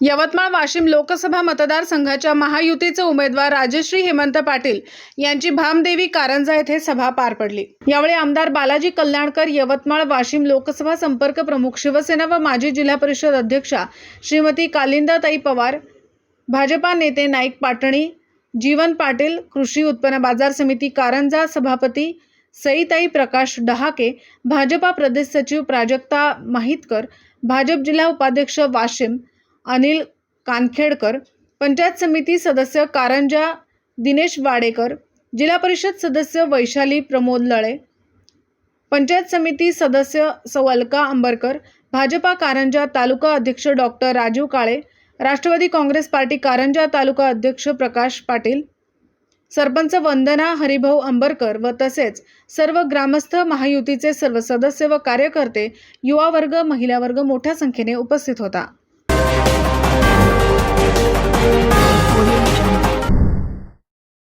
यवतमाळ वाशिम लोकसभा मतदारसंघाच्या महायुतीचे उमेदवार राजश्री हेमंत पाटील यांची भामदेवी कारंजा येथे सभा पार पडली. यावेळी आमदार बालाजी कल्याणकर यवतमाळ वाशिम लोकसभा संपर्क प्रमुख शिवसेना व माजी जिल्हा परिषद अध्यक्षा श्रीमती कालिंदाताई पवार भाजपा नेते नाईक पाटणी जीवन पाटील कृषी उत्पन्न बाजार समिती कारंजा सभापती सईताई प्रकाश डहाके भाजपा प्रदेश सचिव प्राजक्ता माहितकर भाजप जिल्हा उपाध्यक्ष वाशिम अनिल कानखेडकर पंचायत समिती सदस्य कारंजा दिनेश वाडेकर जिल्हा परिषद सदस्य वैशाली प्रमोद लळे पंचायत समिती सदस्य सौ अलका अंबरकर भाजपा कारंजा तालुका अध्यक्ष doctor Raju Kale Rashtravadi Congress party Karanja taluka अध्यक्ष प्रकाश पाटील सरपंच वंदना हरिभाऊ अंबरकर व तसेच सर्व ग्रामस्थ महायुतीचे सर्व सदस्य व कार्यकर्ते युवा वर्ग महिला वर्ग मोठ्या संख्येने उपस्थित होता.